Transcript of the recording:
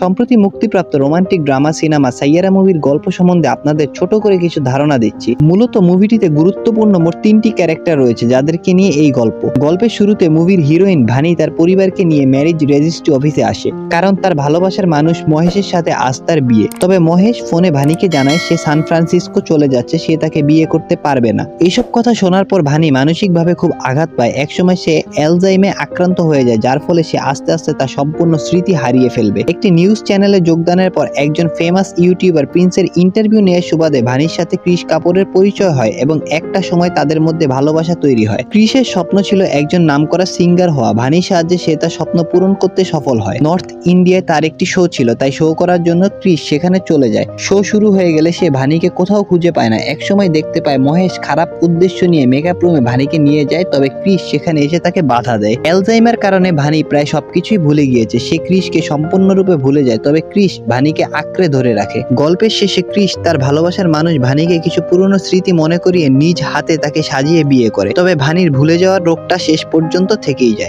সম্প্রতি মুক্তিপ্রাপ্ত romantic drama cinema Saiyaara মুভির গল্প সম্বন্ধে আপনাদের ছোট করে কিছু ধারণা দিচ্ছি। মূলত মুভিটিতে গুরুত্বপূর্ণ মোট তিনটি ক্যারেক্টার রয়েছে যাদেরকে নিয়ে এই গল্প। গল্পের শুরুতে মুভির হিরোইন ভানি তার পরিবারকে নিয়ে ম্যারেজ রেজিস্ট্রি অফিসে আসে, কারণ তার ভালোবাসার মানুষ মহেশের সাথে আজ তার বিয়ে। তবে মহেশ ফোনে ভানিকে জানায় সে সান ফ্রান্সিসকো চলে যাচ্ছে, সে তাকে বিয়ে করতে পারবে না। এইসব কথা শোনার পর ভানি মানসিকভাবে খুব আঘাত পায়। একসময় সে অ্যালজাইমে আক্রান্ত হয়ে যায়, যার ফলে সে আস্তে আস্তে তার সম্পূর্ণ স্মৃতি হারিয়ে ফেলবে। একটি নিউজ চ্যানেলে যোগদানের পর একজন ফেমাস ইউটিউবার প্রিন্সের ইন্টারভিউ নেওয়ার সুবাদে ভানির সাথে ক্রিস কাপুরের পরিচয় হয় এবং একটা সময় তাদের মধ্যে ভালোবাসা তৈরি হয়। ক্রিসের স্বপ্ন ছিল একজন নামকরা সিঙ্গার হওয়া। ভানির সাহায্যে সে তার স্বপ্ন পূরণ করতে সফল হয়। নর্থ ইন্ডিয়ায় তার একটি শো ছিল, তাই শো করার জন্য ক্রিস সেখানে চলে যায়। শো শুরু হয়ে গেলে সে ভানিকে কোথাও খুঁজে পায় না। একসময় দেখতে পায় মহেশ খারাপ উদ্দেশ্য নিয়ে মেকআপ রুমে ভানিকে নিয়ে যায়, তবে ক্রিস সেখানে এসে তাকে বাধা দেয়। অ্যালজাইমার কারণে ভানি প্রায় সবকিছুই ভুলে গিয়েছে। সে ক্রিসকে সম্পূর্ণরূপে ভুলে যায়। তবে ক্রিস ভানিকে আঁকড়ে ধরে রাখে। গল্পের শেষে ক্রিস তার ভালোবাসার মানুষ ভানিকে কিছু পুরনো স্মৃতি মনে করিয়ে নিজ হাতে তাকে সাজিয়ে বিয়ে করে। তবে ভানির ভুলে যাওয়ার রোগটা শেষ পর্যন্ত থেকেই যায়।